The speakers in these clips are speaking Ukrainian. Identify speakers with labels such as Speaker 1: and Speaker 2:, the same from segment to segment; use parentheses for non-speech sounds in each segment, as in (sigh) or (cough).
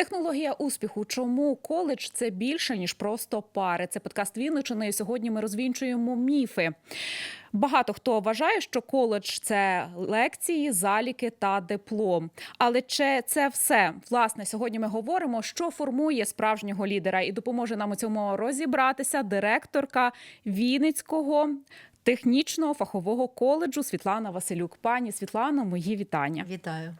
Speaker 1: Технологія успіху. Чому коледж це більше ніж просто пари? Це подкаст Вінничини. І сьогодні ми розвінчуємо міфи. Багато хто вважає, що коледж це лекції, заліки та диплом. Але чи це все? Власне, сьогодні ми говоримо, що формує справжнього лідера, і допоможе нам у цьому розібратися директорка Вінницького. Технічного фахового коледжу Світлана Василюк. Пані Світлано, мої вітання.
Speaker 2: Вітаю.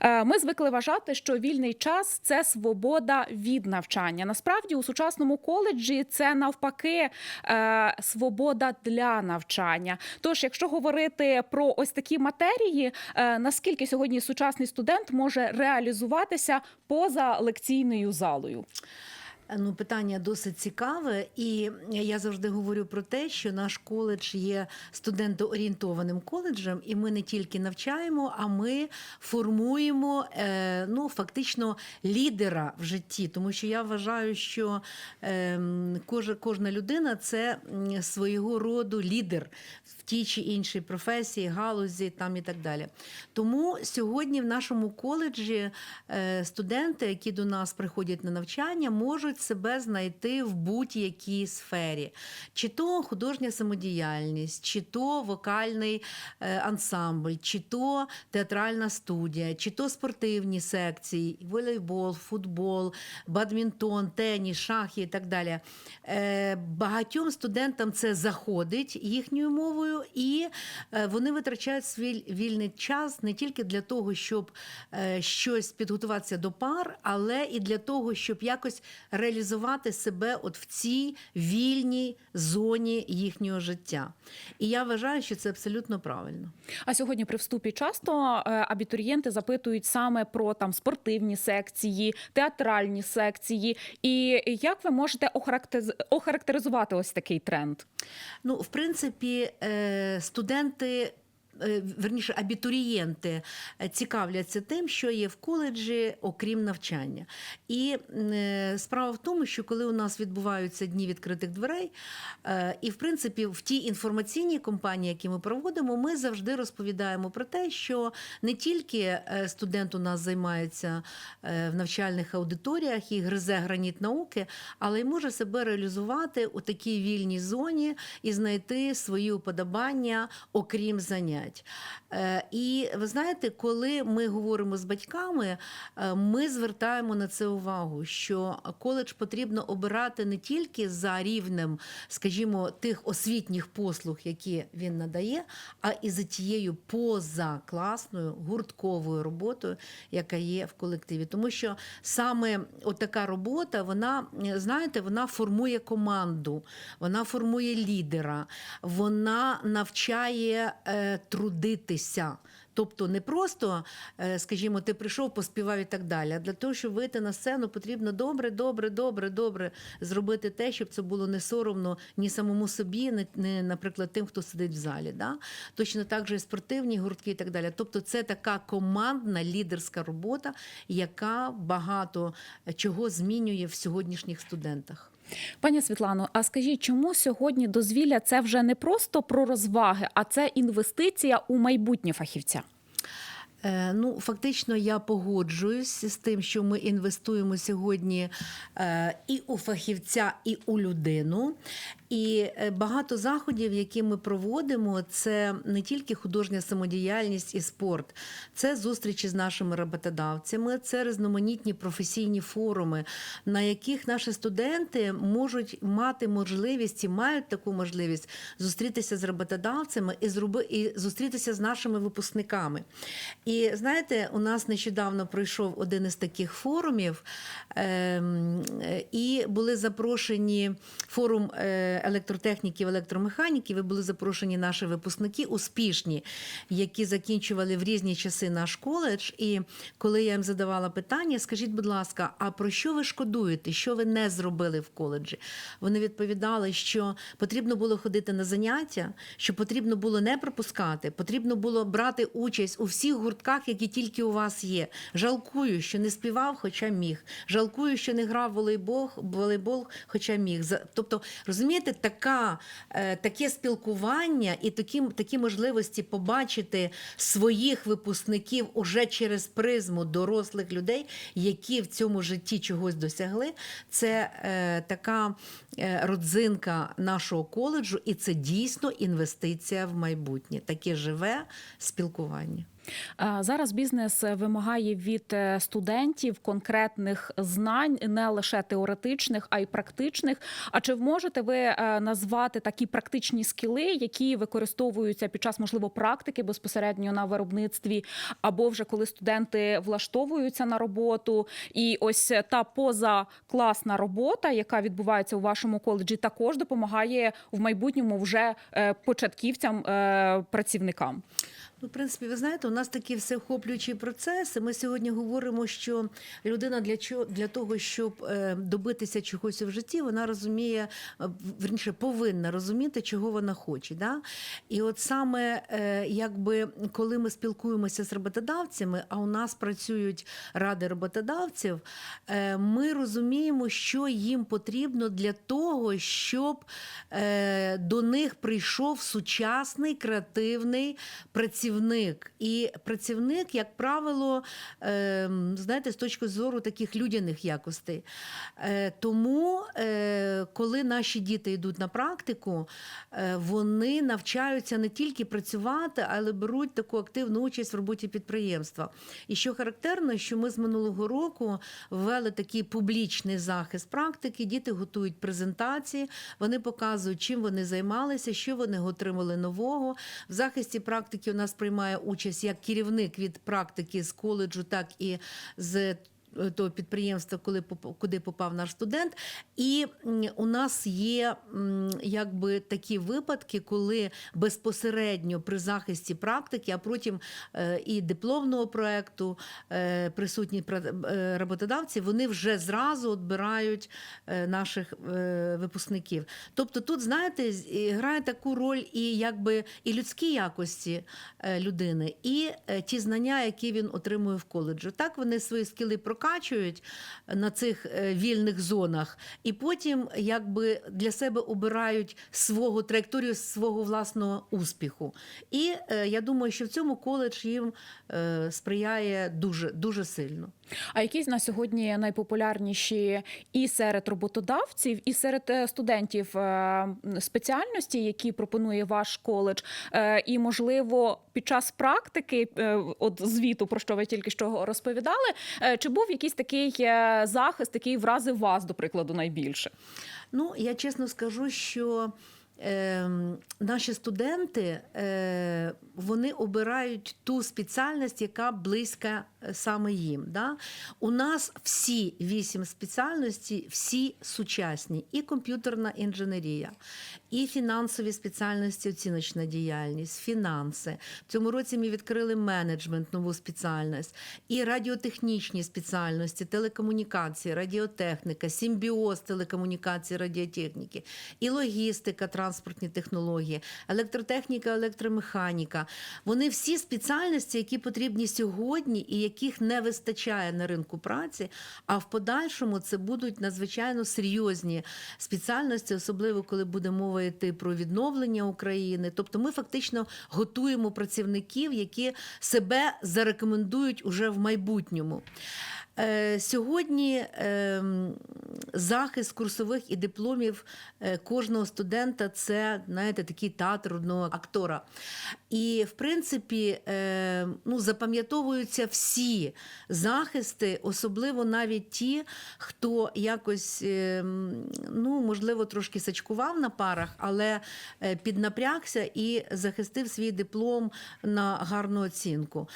Speaker 1: Е, Ми звикли вважати, що вільний час це свобода від навчання. Насправді у сучасному коледжі це навпаки е, свобода для навчання. Тож, якщо говорити про ось такі матерії, е, наскільки сьогодні сучасний студент може реалізуватися поза лекційною залою?
Speaker 2: Ну, питання досить цікаве, і я завжди говорю про те, що наш коледж є студентоорієнтованим коледжем, і ми не тільки навчаємо, а ми формуємо е, ну, фактично лідера в житті. Тому що я вважаю, що е, кожна, кожна людина це свого роду лідер в тій чи іншій професії, галузі там і так далі. Тому сьогодні в нашому коледжі е, студенти, які до нас приходять на навчання, можуть себе знайти в будь-якій сфері, чи то художня самодіяльність, чи то вокальний е, ансамбль, чи то театральна студія, чи то спортивні секції, волейбол, футбол, бадмінтон, теніс, шахи і так далі. Е, Багатьом студентам це заходить їхньою мовою, і е, вони витрачають свій вільний час не тільки для того, щоб щось підготуватися до пар, але і для того, щоб якось реалізувати себе от в цій вільній зоні їхнього життя. І я вважаю, що це абсолютно правильно.
Speaker 1: А сьогодні при вступі часто е, абітурієнти запитують саме про там спортивні секції, театральні секції. І як ви можете охарактеризувати ось такий тренд?
Speaker 2: Ну, в принципі, е, студенти. Е, Верніше, абітурієнти е, цікавляться тим, що є в коледжі, окрім навчання. І е, справа в тому, що коли у нас відбуваються дні відкритих дверей, і в принципі в тій інформаційній кампанії, які ми проводимо, ми завжди розповідаємо про те, що не тільки студент у нас займається в навчальних аудиторіях і гризе граніт науки, але й може себе реалізувати у такій вільній зоні і знайти свої уподобання, окрім занять. Е, І ви знаєте, коли ми говоримо з батьками, е, ми звертаємо на це увагу, що коледж потрібно обирати не тільки за рівнем, скажімо, тих освітніх послуг, які він надає, а і за тією позакласною гуртковою роботою, яка є в колективі. Тому що саме от така робота, вона, знаєте, вона формує команду, вона формує лідера, вона навчає е, трудитися. Тобто не просто, е, скажімо, ти прийшов, поспівав і так далі. А для того, щоб вийти на сцену, потрібно добре, добре, добре, добре зробити те, щоб це було не соромно ні самому собі, ні, ні, наприклад, тим, хто сидить в залі. Да? Точно так же і спортивні гуртки і так далі. Тобто, це така командна лідерська робота, яка багато чого змінює в сьогоднішніх студентах.
Speaker 1: Пані Світлано, а скажіть, чому сьогодні дозвілля це вже не просто про розваги, а це інвестиція у майбутнє фахівця?
Speaker 2: Е, Ну, фактично, я погоджуюсь з тим, що ми інвестуємо сьогодні е, і у фахівця, і у людину. І е, багато заходів, які ми проводимо, це не тільки художня самодіяльність і спорт, це зустрічі з нашими роботодавцями, це різноманітні професійні форуми, на яких наші студенти можуть мати можливість і мають таку можливість зустрітися з роботодавцями і зроби і зустрітися з нашими випускниками. І знаєте, у нас нещодавно пройшов один із таких форумів, ем, і були запрошені форум е, електротехніків, електромеханіків. І були запрошені наші випускники успішні, які закінчували в різні часи наш коледж. І коли я їм задавала питання, скажіть, будь ласка, а про що ви шкодуєте? Що ви не зробили в коледжі? Вони відповідали, що потрібно було ходити на заняття, що потрібно було не пропускати, потрібно було брати участь у всіх гуртках, які тільки у вас є. Жалкую, що не співав, хоча міг. Жалкую, що не грав волейбол, волейбол хоча міг. Тобто, розумієте, знаєте, така, е, таке спілкування і такі, такі можливості побачити своїх випускників уже через призму дорослих людей, які в цьому житті чогось досягли, це е, така е, родзинка нашого коледжу, і це дійсно інвестиція в майбутнє, таке живе спілкування.
Speaker 1: Е, Зараз бізнес вимагає від е, студентів конкретних знань, не лише теоретичних, а й практичних. А чи можете ви е, назвати такі практичні скіли, які використовуються під час можливо практики безпосередньо на виробництві, або вже коли студенти влаштовуються на роботу? І ось та позакласна робота, яка відбувається у вашому коледжі, також допомагає в майбутньому вже початківцям працівникам.
Speaker 2: Ну, в принципі, ви знаєте, у нас такий всеохоплюючий процес. і Ми сьогодні говоримо, що людина для чого для того, щоб е, добитися чогось в житті, вона розуміє, е, верніше повинна розуміти, чого вона хоче. Да? І от саме е, якби коли ми спілкуємося з роботодавцями, а у нас працюють ради роботодавців, ми розуміємо, що їм потрібно для того, щоб до них прийшов сучасний креативний працівник. І працівник, як правило, е, знаєте, з точки зору таких людяних якостей. Е, тому, е, коли наші діти йдуть на практику, е, вони навчаються не тільки працювати, але беруть таку активну участь в роботі підприємства. І що характерно, що ми з минулого року ввели такий публічний захист практики. Діти готують презентації, вони показують, чим вони займалися, що вони отримали нового. В захисті практики у нас приймає участь як керівник від практики з коледжу, так і з того підприємства, коли куди попав наш студент. І у нас є якби такі випадки, коли безпосередньо при захисті практики, а потім е, і дипломного проекту е, присутні е, роботодавці, вони вже зразу відбирають наших випускників. Тобто тут, знаєте, грає таку роль і якби і людські якості людини, і ті знання, які він отримує в коледжу. Так вони свої скіли прокачують на цих е, вільних зонах, і потім якби для себе обирають свого траєкторію свого власного успіху. І е, я думаю, що в цьому коледж їм е, сприяє дуже дуже сильно.
Speaker 1: А які на сьогодні найпопулярніші і серед роботодавців, і серед е, студентів е, спеціальності, які пропонує ваш коледж, Е, і можливо під час практики, от звіту, про що ви тільки що розповідали, чи був якийсь такий захист, який вразив вас, до прикладу, найбільше?
Speaker 2: Ну, я чесно скажу, що е, наші студенти е, вони обирають ту спеціальність, яка близька саме їм. Да? У нас всі вісім спеціальностей, всі сучасні: і комп'ютерна інженерія, і фінансові спеціальності, оціночна діяльність, фінанси. В цьому році ми відкрили менеджмент, нову спеціальність, і радіотехнічні спеціальності, телекомунікації, радіотехніка, симбіоз телекомунікації, радіотехніки, і логістика, транспортні технології, електротехніка, електромеханіка. Вони всі спеціальності, які потрібні сьогодні і яких не вистачає на ринку праці. А в подальшому це будуть надзвичайно серйозні спеціальності, особливо коли буде мова йти про відновлення України. Тобто, ми фактично готуємо працівників, які себе зарекомендують уже в майбутньому. Е, Сьогодні ем, захист курсових і дипломів е, кожного студента це знаєте, такий театр одного актора. І в принципі е, ну, запам'ятовуються всі захисти, особливо навіть ті, хто якось ем, ну, можливо трошки сачкував на парах, але е, піднапрягся і захистив свій диплом на гарну оцінку.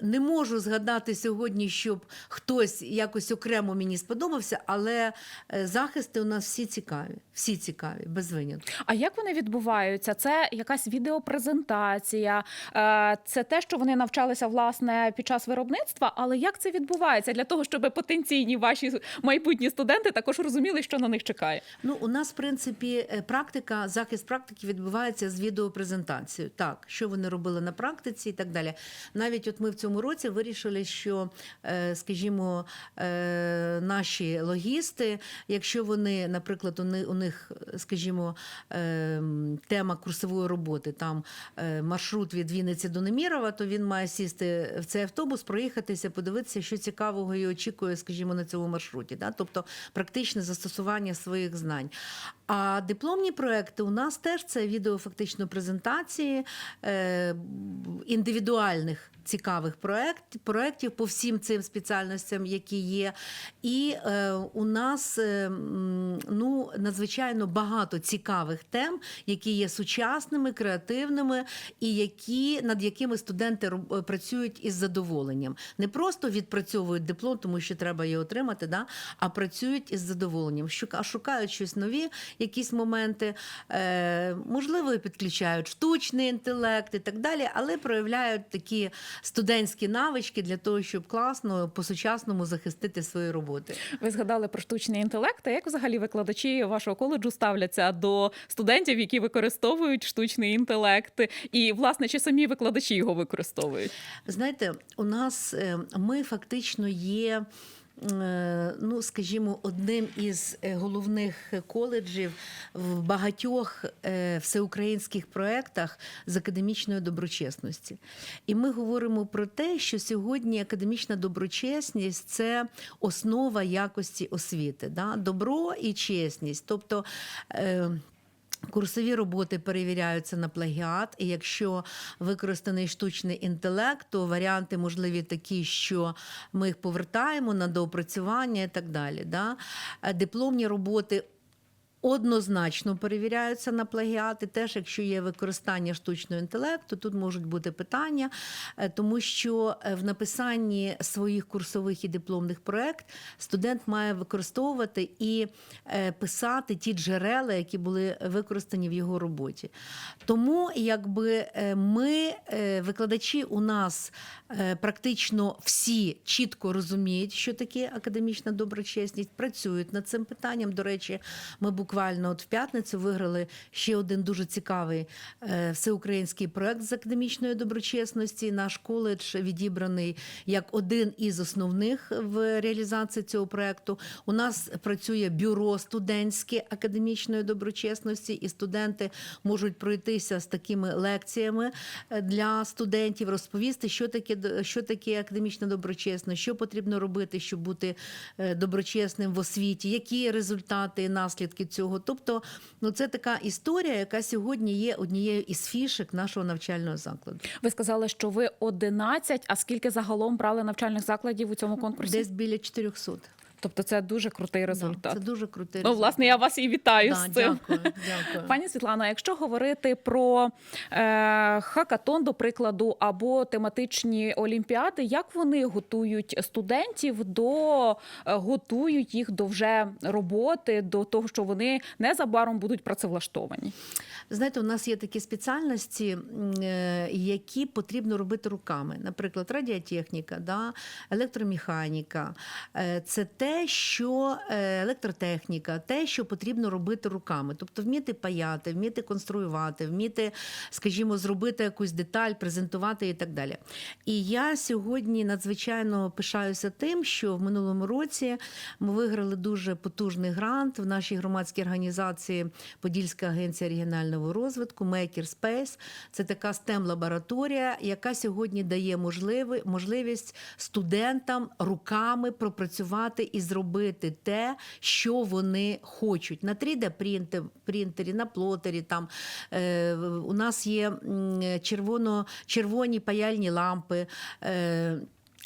Speaker 2: Не можу згадати сьогодні, щоб хтось якось окремо мені сподобався, але е, захисти у нас всі цікаві. Всі цікаві, без винятку.
Speaker 1: А як вони відбуваються? Це якась відеопрезентація, е, це те, що вони навчалися власне під час виробництва. Але як це відбувається для того, щоб потенційні ваші майбутні студенти також розуміли, що на них чекає?
Speaker 2: Ну, у нас, в принципі, е, практика, захист практики відбувається з відеопрезентацією. Так, що вони робили на практиці і так далі. Навіть от ми в цьому році вирішили, що, скажімо, скажімо, е, наші логісти, якщо вони, наприклад, у ни- у них, скажімо, е, тема курсової роботи, там е, маршрут від Вінниці до Немірова, то він має сісти в цей автобус, проїхатися, подивитися, що цікавого і очікує, скажімо, на цьому маршруті. Да? Тобто практичне застосування своїх знань. А дипломні проекти у нас теж це відео фактично презентації індивідуальних цікавих проект, проєктів по всім цим спеціальностям, які є. І е, у нас е, ну, надзвичайно багато цікавих тем, які є сучасними, креативними, і які, над якими студенти роб- е, працюють із задоволенням. Не просто відпрацьовують диплом, тому що треба його отримати, да? а працюють із задоволенням, шукають щось нові, якісь моменти, е, можливо, підключають штучний інтелект і так далі, але проявляють такі студентські навички для того, щоб класно по-сучасному захистити свої роботи.
Speaker 1: Ви згадали про штучний інтелект. А як взагалі викладачі вашого коледжу ставляться до студентів, які використовують штучний інтелект? І, власне, чи самі викладачі його використовують?
Speaker 2: Знаєте, у нас е, ми фактично є. Е, Ну, скажімо, одним із е, головних коледжів в багатьох е, всеукраїнських проєктах з академічної доброчесності. І ми говоримо про те, що сьогодні академічна доброчесність це основа якості освіти. Да? Добро і чесність. Тобто Курсові роботи перевіряються на плагіат, і якщо використаний штучний інтелект, то варіанти можливі такі, що ми їх повертаємо на доопрацювання і так далі. Да? Е, Дипломні роботи. Однозначно перевіряються на плагіати. Теж, якщо є використання штучного інтелекту, тут можуть бути питання, е, тому що е, в написанні своїх курсових і дипломних проєкт студент має використовувати і е, писати ті джерела, які були використані в його роботі. Тому, якби ми, викладачі, у нас практично всі чітко розуміють, що таке академічна доброчесність, працюють над цим питанням. До речі, ми буквально от в п'ятницю виграли ще один дуже цікавий е, всеукраїнський проект з академічної доброчесності. Наш коледж відібраний як один із основних в реалізації цього проекту. У нас працює бюро студентське академічної доброчесності, і студенти можуть пройтися з такими лекціями е, для студентів, розповісти, що таке що таке академічна доброчесність, що потрібно робити, щоб бути е, доброчесним в освіті, які результати і наслідки цього. Тобто, ну це така історія, яка сьогодні є однією із фішек нашого навчального закладу.
Speaker 1: Ви сказали, що ви 11, а скільки загалом брали навчальних закладів у цьому конкурсі?
Speaker 2: Десь біля 400.
Speaker 1: Тобто це дуже крутий
Speaker 2: Да,
Speaker 1: результат.
Speaker 2: це дуже крутий
Speaker 1: Ну, власне, я вас і вітаю
Speaker 2: Да,
Speaker 1: з цим.
Speaker 2: дякую, (laughs) дякую.
Speaker 1: Пані Світлано, якщо говорити про е, хакатон, до прикладу, або тематичні олімпіади, як вони готують студентів до е, готують їх до вже роботи, до того, що вони незабаром будуть працевлаштовані?
Speaker 2: Знаєте, у нас є такі спеціальності, е, які потрібно робити руками. Наприклад, радіотехніка, да, електромеханіка. Е, Це те, що е, електротехніка, те, що потрібно робити руками. Тобто вміти паяти, вміти конструювати, вміти, скажімо, зробити якусь деталь, презентувати і так далі. І я сьогодні надзвичайно пишаюся тим, що в минулому році ми виграли дуже потужний грант в нашій громадській організації Подільська агенція регіонального розвитку Makerspace. Це така stem лабораторія яка сьогодні дає можливість студентам руками пропрацювати і зробити те, що вони хочуть. На 3D-принтері, на плотері. Там е, у нас є червоно, червоні паяльні лампи. Е,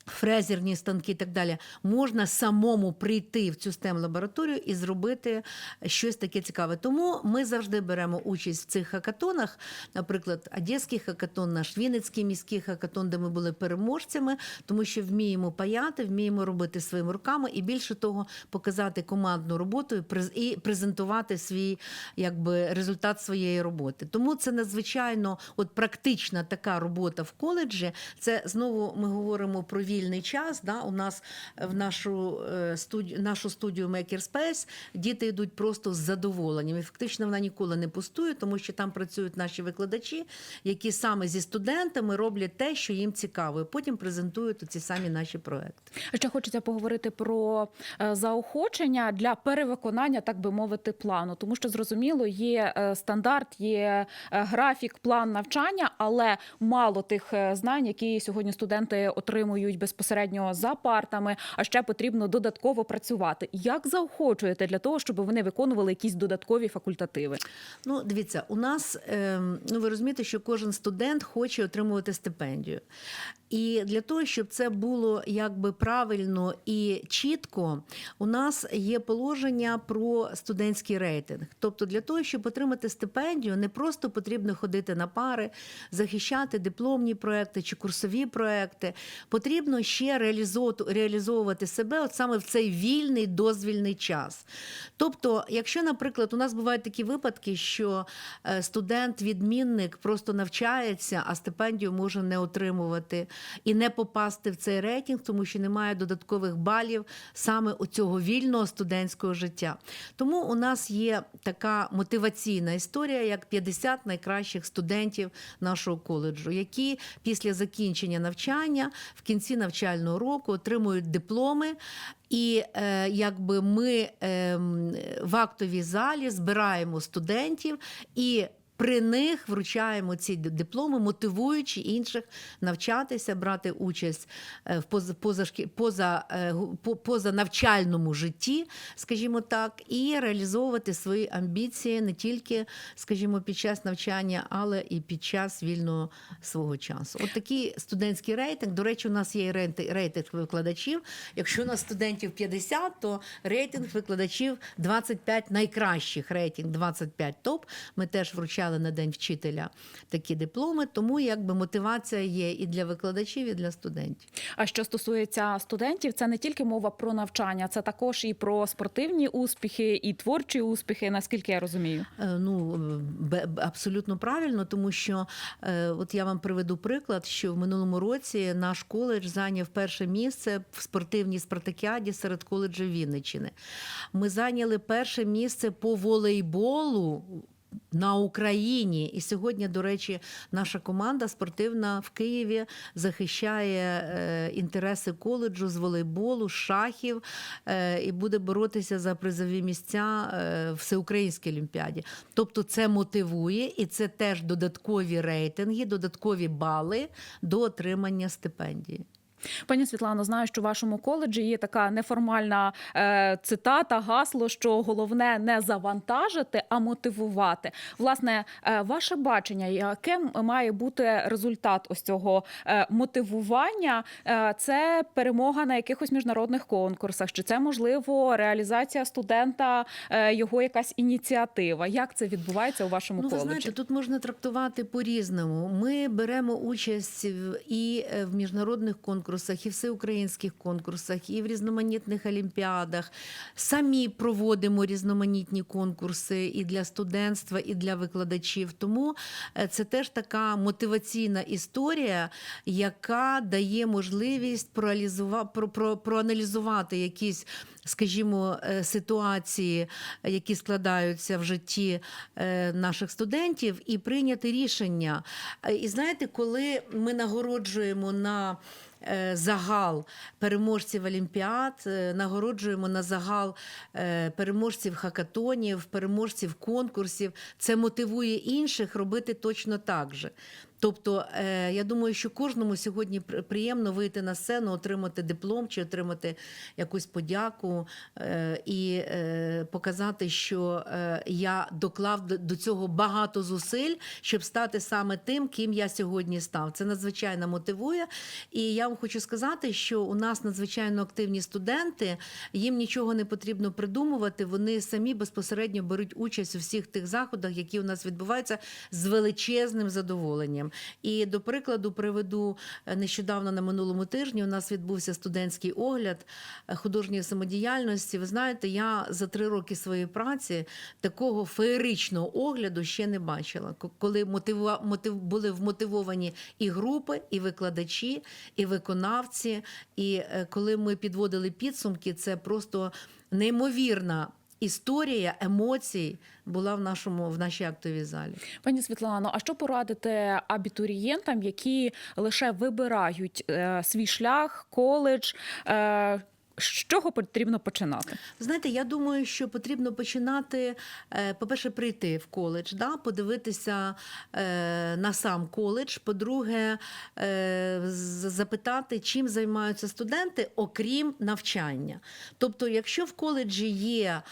Speaker 2: Фрезерні станки і так далі, можна самому прийти в цю stem лабораторію і зробити щось таке цікаве. Тому ми завжди беремо участь в цих хакатонах. Наприклад, Одеський хакатон, наш Вінницький міський хакатон, де ми були переможцями, тому що вміємо паяти, вміємо робити своїми руками і більше того, показати командну роботу і презентувати свій якби результат своєї роботи. Тому це надзвичайно от практична така робота в коледжі. Це знову ми говоримо про вільний час. Да, у нас в нашу е, студію, нашу студію Makerspace діти йдуть просто з задоволенням. І фактично вона ніколи не пустує, тому що там працюють наші викладачі, які саме зі студентами роблять те, що їм цікаво, і потім презентують ці самі наші проекти.
Speaker 1: Ще хочеться поговорити про е, заохочення для перевиконання, так би мовити, плану, тому що зрозуміло, є е, стандарт, є е, графік, план навчання, але мало тих е, знань, які сьогодні студенти отримують безпосередньо за партами. А ще потрібно додатково працювати. Як заохочуєте для того, щоб вони виконували якісь додаткові факультативи?
Speaker 2: Ну, дивіться, у нас ем, ну ви розумієте, що кожен студент хоче отримувати стипендію. І для того, щоб це було якби правильно і чітко, у нас є положення про студентський рейтинг. Тобто, для того, щоб отримати стипендію, не просто потрібно ходити на пари, захищати дипломні проекти чи курсові проекти. Потрібно ще реалізовувати, себе от саме в цей вільний дозвільний час. Тобто, якщо, наприклад, у нас бувають такі випадки, що е, студент-відмінник просто навчається, а стипендію може не отримувати і не попасти в цей рейтинг, тому що немає додаткових балів саме у цього вільного студентського життя. Тому у нас є така мотиваційна історія, як 50 найкращих студентів нашого коледжу, які після закінчення навчання в кінці навчального року отримують дипломи. І е, якби ми е, в актовій залі збираємо студентів і при них вручаємо ці дипломи, мотивуючи інших навчатися, брати участь е, в поза, позашкі- поза, е, гу- по- позанавчальному житті, скажімо так, і реалізовувати свої амбіції не тільки, скажімо, під час навчання, але і під час вільного свого часу. От такий студентський рейтинг. До речі, у нас є рейтинг викладачів. Якщо у нас студентів 50, то рейтинг викладачів 25 найкращих. Рейтинг 25 топ. Ми теж вручали на день вчителя такі дипломи. Тому якби мотивація є і для викладачів, і для студентів.
Speaker 1: А що стосується студентів, це не тільки мова про навчання, це також і про спортивні успіхи, і творчі успіхи, наскільки я розумію.
Speaker 2: Е, Ну, абсолютно правильно, тому що е, от я вам приведу приклад, що в минулому році наш коледж зайняв перше місце в спортивній спартакіаді серед коледжів Вінниччини. Ми зайняли перше місце по волейболу. На Україні і сьогодні, до речі, наша команда спортивна в Києві захищає е, інтереси коледжу з волейболу, шахів е, і буде боротися за призові місця е, в всеукраїнській олімпіаді. Тобто, це мотивує і це теж додаткові рейтинги, додаткові бали до отримання стипендії.
Speaker 1: Пані Світлано, знаю, що в вашому коледжі є така неформальна е, цитата, гасло, що головне не завантажити, а мотивувати. Власне, е, ваше бачення, яким має бути результат ось цього е, мотивування? Е, це перемога на якихось міжнародних конкурсах, чи це можливо реалізація студента, е, його якась ініціатива? Як це відбувається у вашому
Speaker 2: Ну, ви
Speaker 1: коледжі?
Speaker 2: знаєте, тут можна трактувати по-різному. Ми беремо участь і е, в міжнародних конкурсах, і в всеукраїнських конкурсах, і в різноманітних олімпіадах. Самі проводимо різноманітні конкурси і для студентства, і для викладачів. Тому е, це теж така мотиваційна історія, яка дає можливість проаналізувати якісь скажімо, е, ситуації, які складаються в житті е, наших студентів, і прийняти рішення. І знаєте, коли ми нагороджуємо на Загал переможців олімпіад, е, нагороджуємо на загал е, переможців хакатонів, переможців конкурсів. Це мотивує інших робити точно так же. Тобто, е, я думаю, що кожному сьогодні приємно вийти на сцену, отримати диплом чи отримати якусь подяку е, і е, показати, що я доклав до- до цього багато зусиль, щоб стати саме тим, ким я сьогодні став. Це надзвичайно мотивує. І я вам хочу сказати, що у нас надзвичайно активні студенти, їм нічого не потрібно придумувати. Вони самі безпосередньо беруть участь у всіх тих заходах, які у нас відбуваються з величезним задоволенням. Майбутнім. І до прикладу приведу е, нещодавно на минулому тижні. У нас відбувся студентський огляд е, художньої самодіяльності. Ви знаєте, я за три роки своєї праці такого феєричного огляду ще не бачила. Коли мотива, мотив, були вмотивовані і групи, і викладачі, і виконавці. І е, коли ми підводили підсумки, це просто неймовірна. Історія емоцій була в нашому в нашій актовій залі.
Speaker 1: Пані Світлано, а що порадите абітурієнтам, які лише вибирають е, свій шлях, коледж? Е, з чого потрібно починати?
Speaker 2: Знаєте, я думаю, що потрібно починати, е, по-перше, прийти в коледж, да, подивитися е, на сам коледж. По-друге, е, запитати, чим займаються студенти, окрім навчання. Тобто, якщо в коледжі є,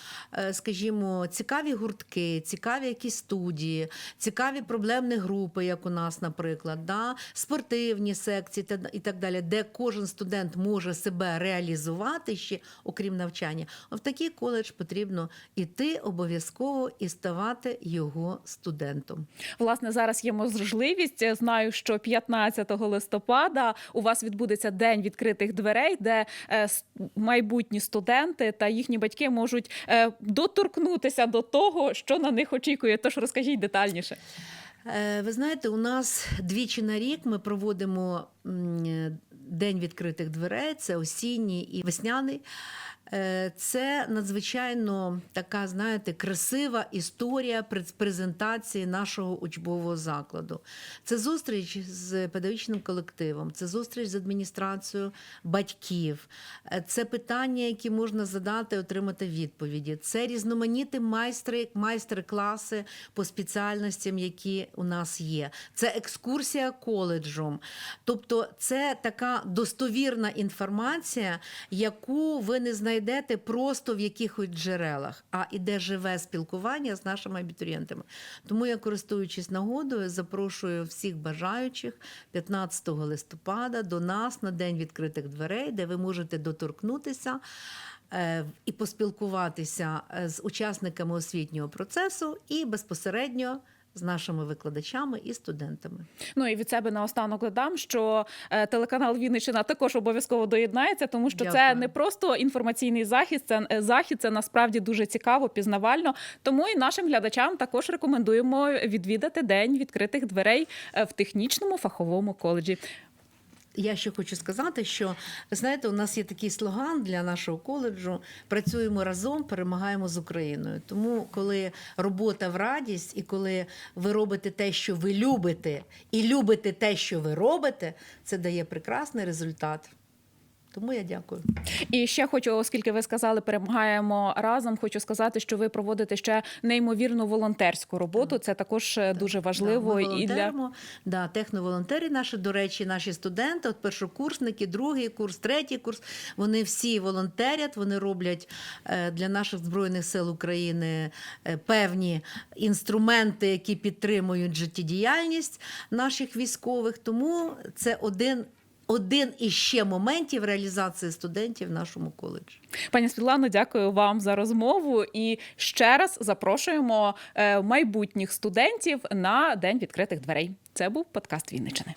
Speaker 2: скажімо, цікаві гуртки, цікаві якісь студії, цікаві проблемні групи, як у нас, наприклад, да, спортивні секції та і так далі, де кожен студент може себе реалізувати ще, окрім навчання, в такий коледж потрібно іти обов'язково і ставати його студентом.
Speaker 1: Власне, зараз є можливість. Знаю, що 15 листопада у вас відбудеться день відкритих дверей, де е, майбутні студенти та їхні батьки можуть е, доторкнутися до того, що на них очікує. Тож розкажіть детальніше.
Speaker 2: Е, Ви знаєте, у нас двічі на рік ми проводимо День відкритих дверей, це осінній і весняний. Е, Це надзвичайно така, знаєте, красива історія презентації нашого учбового закладу. Це зустріч з педагогічним колективом, це зустріч з адміністрацією батьків, Е, це питання, які можна задати, отримати відповіді. Це різноманітні майстри, майстер-класи по спеціальностям, які у нас є. Це екскурсія коледжом. Тобто, це така достовірна інформація, яку ви не знайдете просто в якихось джерелах, а іде живе спілкування з нашими абітурієнтами. Тому я, користуючись нагодою, запрошую всіх бажаючих 15 листопада до нас на день відкритих дверей, де ви можете доторкнутися. е, І поспілкуватися е, з учасниками освітнього процесу і безпосередньо з нашими викладачами і студентами.
Speaker 1: Ну і від себе наостанок додам, що е, телеканал Вінниччина також обов'язково доєднається, тому що це не просто інформаційний захід, це е, захід, це насправді дуже цікаво, пізнавально. Тому і нашим глядачам також рекомендуємо відвідати день відкритих дверей е, в технічному фаховому коледжі.
Speaker 2: Я ще хочу сказати, що ви знаєте, у нас є такий слоган для нашого коледжу: працюємо разом, перемагаємо з Україною. Тому, коли робота в радість, і коли ви робите те, що ви любите, і любите те, що ви робите, це дає прекрасний результат. Тому я дякую.
Speaker 1: І ще хочу, оскільки ви сказали, перемагаємо разом. Хочу сказати, що ви проводите ще неймовірну волонтерську роботу. Це також е, дуже важливо
Speaker 2: Да, ми
Speaker 1: і для.
Speaker 2: Да, техноволонтери наші, до речі, наші студенти, от першокурсники, другий курс, третій курс. Вони всі волонтерять, вони роблять е, для наших збройних сил України е, певні інструменти, які підтримують життєдіяльність наших військових. Тому це один. Один із ще моментів реалізації студентів в нашому коледжі.
Speaker 1: Пані Світлано, дякую вам за розмову. І ще раз запрошуємо е, майбутніх студентів на день відкритих дверей. Це був подкаст Вінничини.